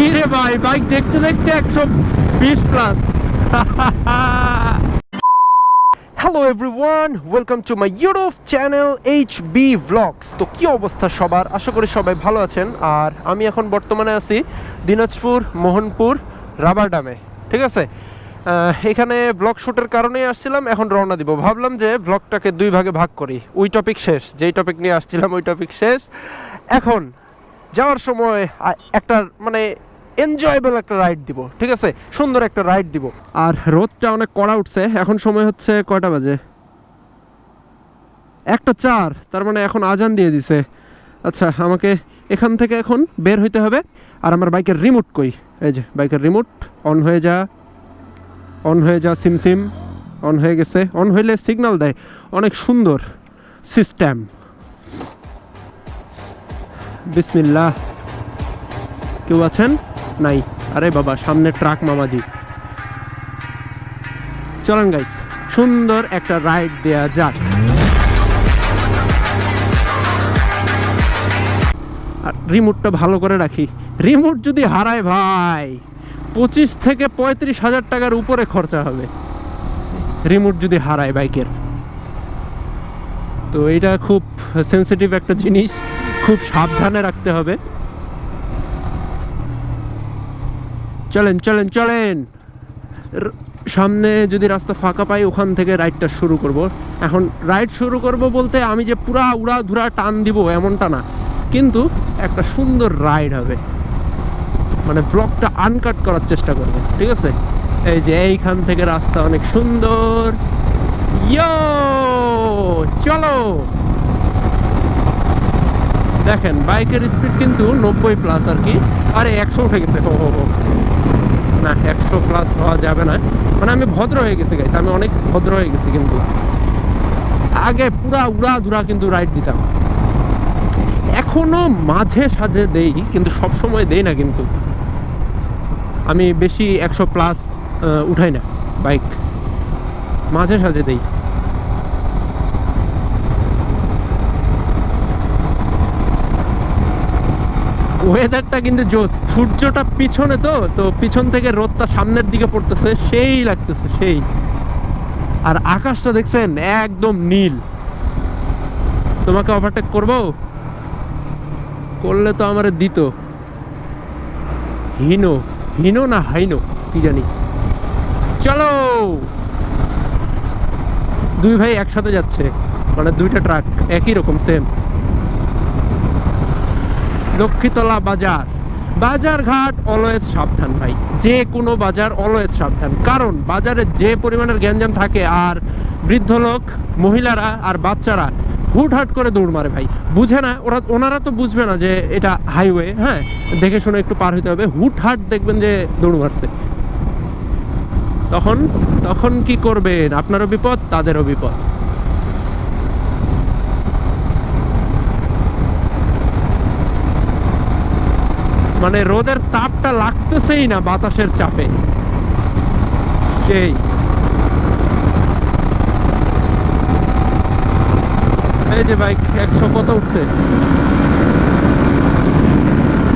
কি রে ভাই বাইক দেখতে দেখতে একশো বিশ plus hello everyone welcome to my YouTube channel H B vlogs তো কি অবস্থা সবার? আশা করি সবাই ভালো আছেন। আর আমি এখন বর্তমানে আছি দিনাজপুর, মোহনপুর, রাবার ডামে। ঠিক আছে? এখানে ব্লগ শ্যুটের কারণেই আসছিলাম, এখন রওনা দিব। ভাবলাম যে ব্লগটাকে দুই ভাগে ভাগ করি। ওই টপিক শেষ, যেই টপিক নিয়ে আসছিলাম, ওই টপিক শেষ। এখন যাওয়ার সময় একটা মানে এনজয়েবল একটা রাইড দিব, ঠিক আছে? সুন্দর একটা রাইড দিব। আর রোদটা অনেক কড়া উঠছে, এখন সময় হচ্ছে কয়টা বাজে? একটা চার, তার মানে এখন আজান দিয়ে দিছে। আচ্ছা আমাকে এখান থেকে এখন বের হইতে হবে। আর আমার বাইকের রিমোট কই? এই যে, বাইকের রিমোট অন হয়ে যা অন হয়ে যা সিম সিম অন হয়ে গেছে। অন হইলে সিগন্যাল দেয়, অনেক সুন্দর সিস্টেম বিসমিল্লাহ। কেউ আছেন? নাই। আরে বাবা, সামনে ট্রাক মামাজি। চলেন গাই সুন্দর একটা রাইড দেয়া যাক। আর রিমোটটা ভালো করে রাখি। রিমোট যদি হারায় ভাই, পঁচিশ থেকে পঁয়ত্রিশ হাজার টাকার উপরে খরচা হবে। রিমোট যদি হারায় বাইকের। তো এটা খুব সেন্সিটিভ একটা জিনিস, খুব সাবধানে রাখতে হবে। চলেন চলেন চলেন। সামনে যদি রাস্তা ফাঁকা পাই, ওখান থেকে রাইডটা শুরু করব। এখন রাইড শুরু করব বলতে আমি যে পুরা উড়া ধুরা টান দিব এমনটা না। কিন্তু একটা সুন্দর রাইড হবে। মানে ব্লগটা আনকাট করার চেষ্টা করব, ঠিক আছে? এই যে এইখান থেকে রাস্তা অনেক সুন্দর। ইয়ো চলো! দেখেন, বাইকের স্পিড কিন্তু নব্বই প্লাস আর কি। আরে, একশো উঠে গেছে, হো হো হো। না, একশো প্লাস হওয়া যাবে না। মানে আমি ভদ্র হয়ে গেছি গাইতে আমি অনেক ভদ্র হয়ে গেছি কিন্তু। আগে পুরা উড়া দুরা কিন্তু রাইড দিতাম। এখনও মাঝে সাঝে দেই, কিন্তু সব সময় দেই না কিন্তু। আমি বেশি একশো প্লাস উঠাই না বাইক মাঝে সাঝে দেই। ওয়েদারটা কিন্তু জোস সূর্যটা পিছনে তো তো পিছন থেকে রোদটা সামনের দিকে পড়তেছে, সেই লাগতেছে, সেই। আর আকাশটা দেখছেন, একদম নীল। তোমাকে ওভারটেক করব? করলে তো আমার দিত। হিনো হিনো না হাইনো, কি জানি। চলো! দুই ভাই একসাথে যাচ্ছে মানে দুইটা ট্রাক, একই রকম সেম লক্ষ্মীতলা বাজার। বাজার ঘাট অলওয়েজ সাবধান ভাই। যে কোনো বাজার অলওয়েজ সাবধান। কারণ বাজারে যে পরিমাণের গ্যাঞ্জাম থাকে আর বৃদ্ধ লোক, মহিলারা আর বাচ্চারা হুটহাট করে দৌড় মারে ভাই। বুঝে না, ওরা, ওনারা তো বুঝবে না যে এটা হাইওয়ে হ্যাঁ? দেখে শুনে একটু পার হতে হবে। হুটহাট দেখবেন যে দৌড় মারছে। তখন তখন কি করবেন? আপনারও বিপদ, তাদেরও বিপদ। মানে রোদের তাপটা লাগতেছেই না বাতাসের চাপে। সেই। এই যে বাইক, একশো কত উঠছে?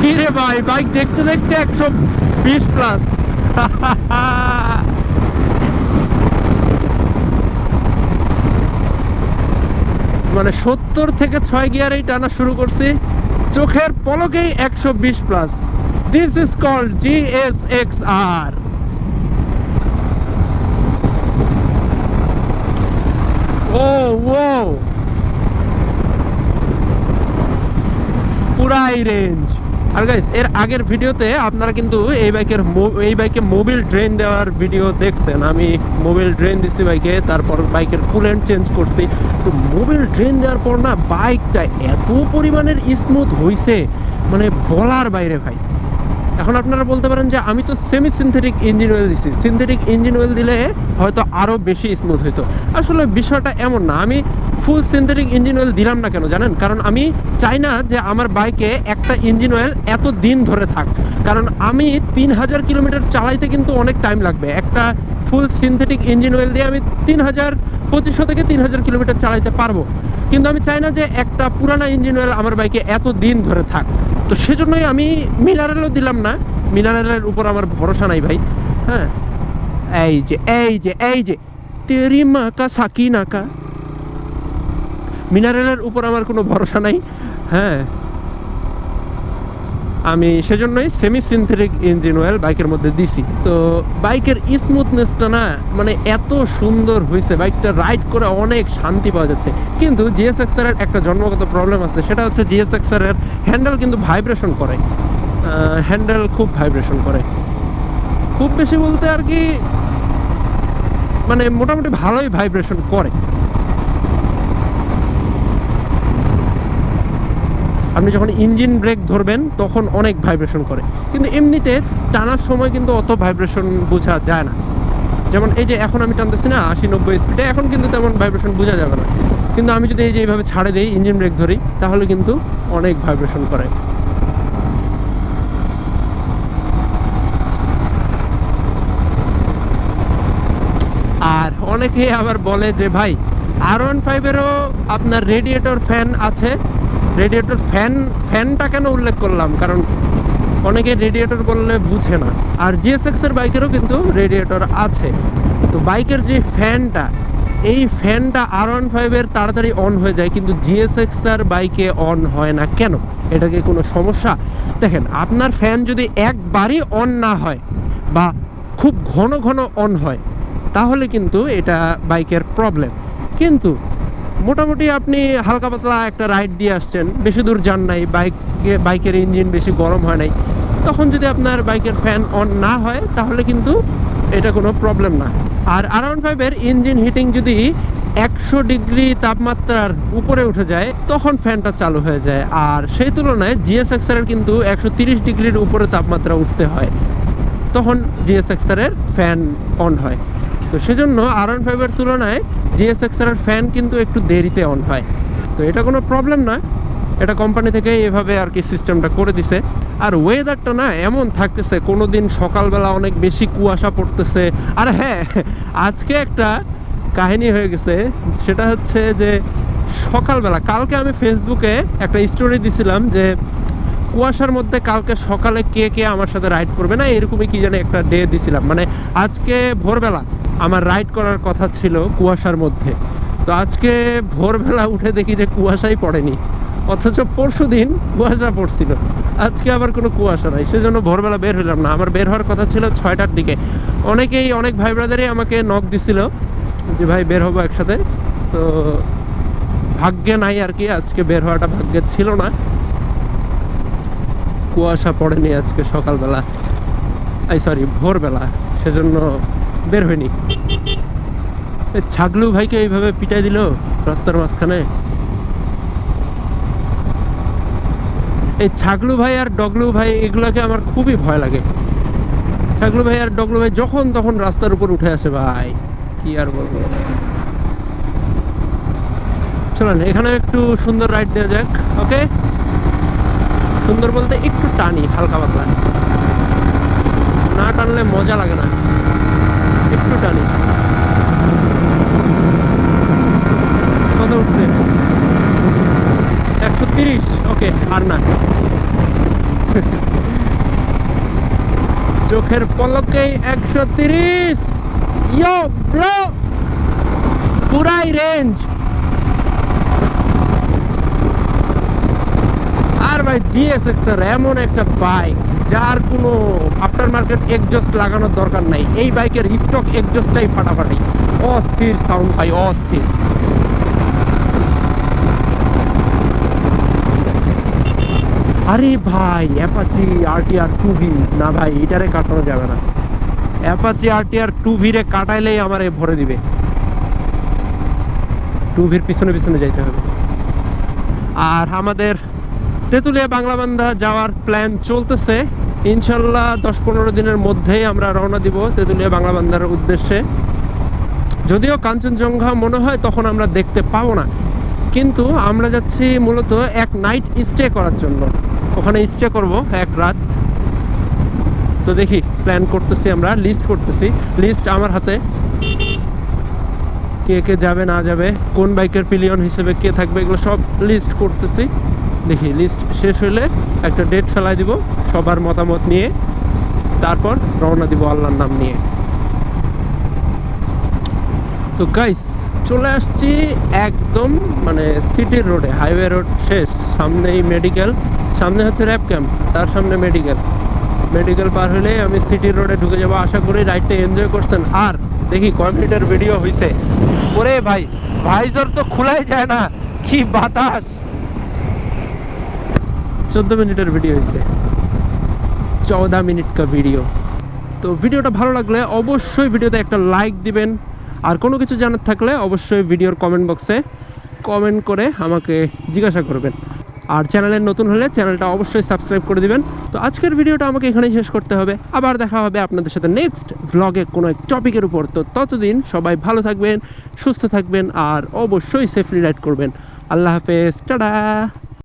কি রে ভাই, বাইক দেখতে দেখতে একশো বিশ প্লাস মানে সত্তর থেকে ছয় গিয়ারেই টানা শুরু করছি। চোখের পলকেই একশো বিশ plus this is called G S X R ও ও পুরাই রেঞ্জ আর গাইস এর আগের ভিডিওতে আপনারা কিন্তু এই বাইকের এই বাইকে মোবিল ড্রেন দেওয়ার ভিডিও দেখছেন। আমি মোবিল ড্রেন দিচ্ছি বাইকে তারপর বাইকের কুলেন্ট চেঞ্জ করছি। তো মোবিল ড্রেন দেওয়ার পর না বাইকটা এত পরিমাণের স্মুথ হইছে মানে বলার বাইরে ভাই। এখন আপনারা বলতে পারেন যে আমি তো সেমি সিনথেটিক ইঞ্জিন অয়েল দিছি। সিনথেটিক ইঞ্জিন অয়েল দিলে হয়তো আরও বেশি স্মুথ হইতো। আসলে বিষয়টা এমন না, আমি ফুল সিনথেটিক ইঞ্জিন অয়েল দিলাম না কেন জানেন? কারণ আমি চাই না যে আমার বাইকে একটা ইঞ্জিন অয়েল এত দিন ধরে থাক। কারণ আমি তিন হাজার কিলোমিটার চালাইতে কিন্তু অনেক টাইম লাগবে। একটা ফুল সিনথেটিক ইঞ্জিন অয়েল দিয়ে আমি তিন হাজার পঁচিশশো থেকে তিন হাজার কিলোমিটার চালাইতে পারব। কিন্তু আমি চাই না যে একটা পুরানা ইঞ্জিন অয়েল আমার বাইকে এত দিন ধরে থাক। তো সেজন্যই আমি মিনারেলও দিলাম না। মিনারেলের উপর আমার ভরসা নাই ভাই। হ্যাঁ? এই যে এই যে এই যে। তেরি মাকা, সাকি নাকা। মিনারেলের উপর আমার কোনো ভরসা নাই। হ্যাঁ। আমি সেজন্যই সেমি সিনথেটিক ইঞ্জিন অয়েল বাইকের মধ্যে দিছি। তো বাইকের স্মুথনেসটা না মানে এত সুন্দর হয়েছে, বাইকটা রাইড করে অনেক শান্তি পাওয়া যাচ্ছে। কিন্তু জিএসএক্স এর একটা জন্মগত প্রবলেম আছে, সেটা হচ্ছে জিএসএক্স এর হ্যান্ডেল কিন্তু ভাইব্রেশন করে। হ্যান্ডেল খুব ভাইব্রেশন করে। খুব বেশি বলতে আর কি মানে মোটামুটি ভালোই ভাইব্রেশন করে। আপনি যখন ইঞ্জিন ব্রেক ধরবেন, তখন অনেক ভাইব্রেশন করে। কিন্তু এমনিতে টানার সময় কিন্তু অত ভাইব্রেশন বোঝা যায় না। যেমন এই যে এখন আমি টানতেছি না, আশি নব্বই স্পিডে এখন কিন্তু তেমন ভাইব্রেশন বোঝা যাবে না। কিন্তু আমি যদি এই যে এইভাবে ছাড়ে দিই, ইঞ্জিন ব্রেক ধরি, তাহলে কিন্তু অনেক ভাইব্রেশন করে। আর অনেকে আবার বলে যে, ভাই আর ওয়ান ফাইভেরও আপনার রেডিয়েটর ফ্যান আছে। রেডিয়েটর ফ্যান ফ্যানটা কেন উল্লেখ করলাম? কারণ অনেকে রেডিয়েটর বললে বুঝে না। আর জিএসএক্স এর বাইকেরও কিন্তু রেডিয়েটর আছে। তো বাইকের যে ফ্যানটা এই ফ্যানটা আর ওয়ান ফাইভের তাড়াতাড়ি অন হয়ে যায়, কিন্তু জিএসএক্স এর বাইকে অন হয় না কেন? এটা কি কোনো সমস্যা? দেখেন, আপনার ফ্যান যদি একবারই অন না হয়, বা খুব ঘন ঘন অন হয়, তাহলে কিন্তু এটা বাইকের প্রবলেম কিন্তু মোটামুটি আপনি হালকা পাতলা একটা রাইড দিয়ে আসছেন। বেশি দূর যান নাই বাইকে বাইকের ইঞ্জিন বেশি গরম হয় নাই। তখন যদি আপনার বাইকের ফ্যান অন না হয়, তাহলে কিন্তু এটা কোনো প্রবলেম না। আর আর ওয়ান ফাইভের ইঞ্জিন হিটিং যদি একশো ডিগ্রি তাপমাত্রার উপরে উঠে যায়, তখন ফ্যানটা চালু হয়ে যায়। আর সেই তুলনায় জিএসএক্স এর কিন্তু একশো তিরিশ ডিগ্রির উপরে তাপমাত্রা উঠতে হয়। তখন জিএসএক্স এর ফ্যান অন হয়। তো সেজন্য আর ওয়ান ফাইভের তুলনায় জিএসএক্স এর ফ্যান কিন্তু একটু দেরিতে অন হয়। তো এটা কোনো প্রবলেম না। এটা কোম্পানি থেকে এভাবে আর কি সিস্টেমটা করে দিছে। আর ওয়েদারটা না এমন থাকতেছে কোনো দিন সকালবেলা অনেক বেশি কুয়াশা পড়তেছে। আর হ্যাঁ আজকে একটা কাহিনী হয়ে গেছে। সেটা হচ্ছে যে সকালবেলা, কালকে আমি ফেসবুকে একটা স্টোরি দিছিলাম যে কুয়াশার মধ্যে কালকে সকালে কে কে আমার সাথে রাইড করবে না, এরকমই কি জানি একটা ডে দিছিলাম। মানে আজকে ভোরবেলা আমার রাইড করার কথা ছিল কুয়াশার মধ্যে। তো আজকে ভোরবেলা উঠে দেখি যে কুয়াশাই পড়েনি। অথচ পরশু দিন কুয়াশা পড়ছিল। আজকে আবার কোনো কুয়াশা নাই। সেজন্য ভোরবেলা বের হইলাম না। আমার বের হওয়ার কথা ছিল ছয়টার দিকে। অনেকেই, অনেক ভাই ব্রাদারই আমাকে নক দিছিল যে, ভাই, বের হব একসাথে। তো ভাগ্যে নাই আর কি। আজকে বের হওয়াটা ভাগ্যে ছিল না। কুয়াশা পড়েনি আজকে সকালবেলা। এই সরি ভোরবেলা, সেজন্য বের হয়নি ছাগলু ভাইকে এইভাবে পিটাই দিল রাস্তার মাঝখানে? এই ছাগলু ভাই আর ডগলু ভাই, এগুলোকে আমার খুবই ভয় লাগে। ছাগলু ভাই আর ডগলু ভাই যখন তখন রাস্তার উপর উঠে আসে, ভাই, কি আর বলব? চলেন, এখানে একটু সুন্দর রাইড দেওয়া যাক ওকে সুন্দর বলতে একটু টানি, হালকা পাতলা। না টানলে মজা লাগে না। একটু টানি। কত উঠছে? একশো তিরিশ? ওকে, আর না। চোখের পলকে একশো তিরিশ। ইয়ো ব্রো! পুরাই রেঞ্জ আর ভাই জিএসএক্স এর এমন একটা বাইক যার কোনো আফটার মার্কেট এক্সজস্ট লাগানোর দরকার নাই। এই বাইকের স্টক ফাটাফাটি। অস্থির সাউন্ড অস্থির। আরে ভাই অ্যাপাচি আরটিআর টু ভি না ভাই, এটারে কাটানো যাবে না। অ্যাপাচি আরটিআর টু ভিরে কাটাইলেই আমার ভরে দিবে। টু ভির পিছনে পিছনে যাইতে হবে। আর আমাদের তেঁতুলিয়া বাংলাবান্ধা যাওয়ার প্ল্যান চলতেছে। ইনশাল্লাহ দশ পনেরো দিনের মধ্যেই আমরা রওনা দিব তেঁতুলিয়া বাংলাবান্ধার উদ্দেশ্যে। যদিও কাঞ্চনজঙ্ঘা মনে হয় তখন আমরা দেখতে পাবো না। কিন্তু আমরা যাচ্ছি মূলত এক নাইট স্টে করার জন্য। ওখানে স্টে করব এক রাত। তো দেখি প্ল্যান করতেছি আমরা লিস্ট করতেছি। লিস্ট আমার হাতে। কে কে যাবে, না যাবে, কোন বাইকের পিলিয়ন হিসেবে কে থাকবে, এগুলো সব লিস্ট করতেছি। দেখি লিস্ট শেষ হলে একটা ডেট ফেলাই দিব, সবার মতামত নিয়ে, তারপর রওনা দিব আল্লাহর নাম নিয়ে। তো গাইস চলে আসছি একদম মানে সিটির রোডে হাইওয়ে রোড শেষ, সামনেই মেডিকেল সামনে হচ্ছে র্যাপ ক্যাম্প তার সামনে মেডিকেল মেডিকেল পার হলে আমি সিটির রোডে ঢুকে যাব, আশা করি রাইডটা এনজয় করছেন। আর দেখি কয় ভিডিও হয়েছে ওরে ভাই, ভাইজর তো খোলাই যায় না, কি বাতাস! চোদ্দ মিনিটের ভিডিও হয়েছে। চৌদা মিনিট কা ভিডিও তো ভিডিওটা ভালো লাগলে অবশ্যই ভিডিওতে একটা লাইক দিবেন। আর কোনো কিছু জানার থাকলে অবশ্যই ভিডিওর কমেন্ট বক্সে কমেন্ট করে আমাকে জিজ্ঞাসা করবেন। আর চ্যানেলের নতুন হলে চ্যানেলটা অবশ্যই সাবস্ক্রাইব করে দিবেন। তো আজকের ভিডিওটা আমাকে এখানেই শেষ করতে হবে। আবার দেখা হবে আপনাদের সাথে নেক্সট ভ্লগে কোনো এক টপিকের উপর। তো ততদিন সবাই ভালো থাকবেন, সুস্থ থাকবেন, আর অবশ্যই সেফলি রাইড করবেন। আল্লাহ হাফেজ, টাটা!